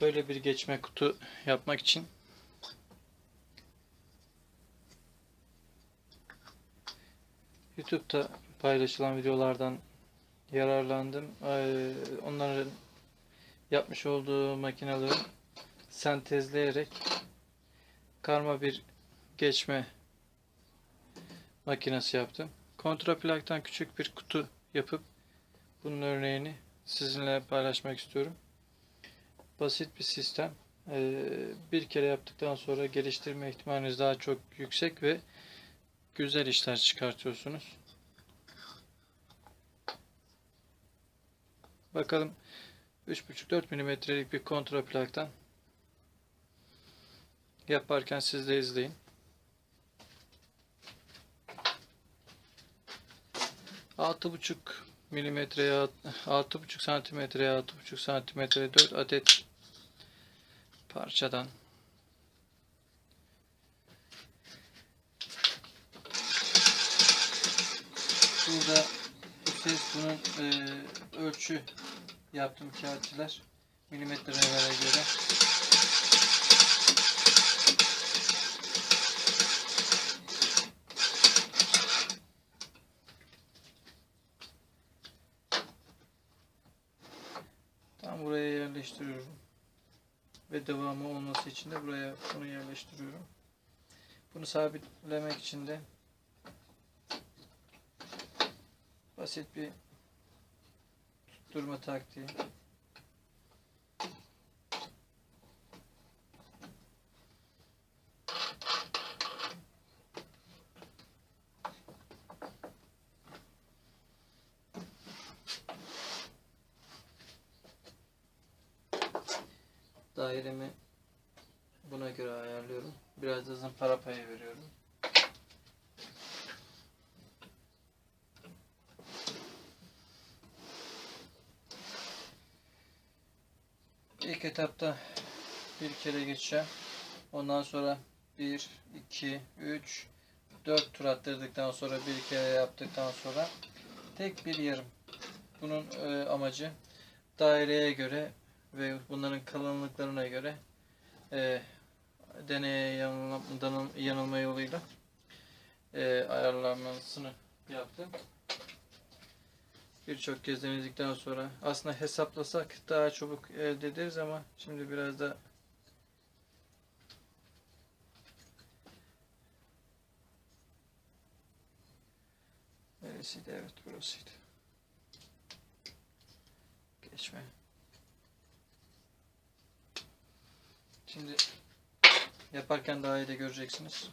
Böyle bir geçme kutu yapmak için YouTube'da paylaşılan videolardan yararlandım. Ee, Onların yapmış olduğu makineleri sentezleyerek karma bir geçme makinesi yaptım. Kontraplaktan küçük bir kutu yapıp bunun örneğini sizinle paylaşmak istiyorum. Basit bir sistem. Ee, Bir kere yaptıktan sonra geliştirme ihtimaliniz daha çok yüksek ve güzel işler çıkartıyorsunuz. Bakalım 3.5-4 milimetrelik bir kontraplaktan yaparken siz de izleyin. Altı buçuk milimetreye altı buçuk santimetreye altı buçuk santimetre 4 adet parçadan Burada bu ses bunun e, ölçü yaptım kağıtçılar milimetrelere göre. Tam buraya yerleştiriyorum. Ve devamı olması için de buraya bunu yerleştiriyorum. Bunu sabitlemek için de basit bir tutturma taktiği. Dairemi buna göre ayarlıyorum. Biraz da zımpara payı veriyorum. İlk etapta bir kere geçeceğim. Ondan sonra 1, 2, 3, 4 tur attırdıktan sonra bir kere yaptıktan sonra tek bir yarım. Bunun e, amacı daireye göre ve bunların kalınlıklarına göre e, deneye yanılma, yanılma yoluyla e, ayarlanmasını yaptım. Birçok kez denedikten sonra aslında hesaplasak daha çabuk elde ederiz ama şimdi biraz da Neresiydi? Evet burasıydı. Geçme. Şimdi yaparken daha iyi de göreceksiniz.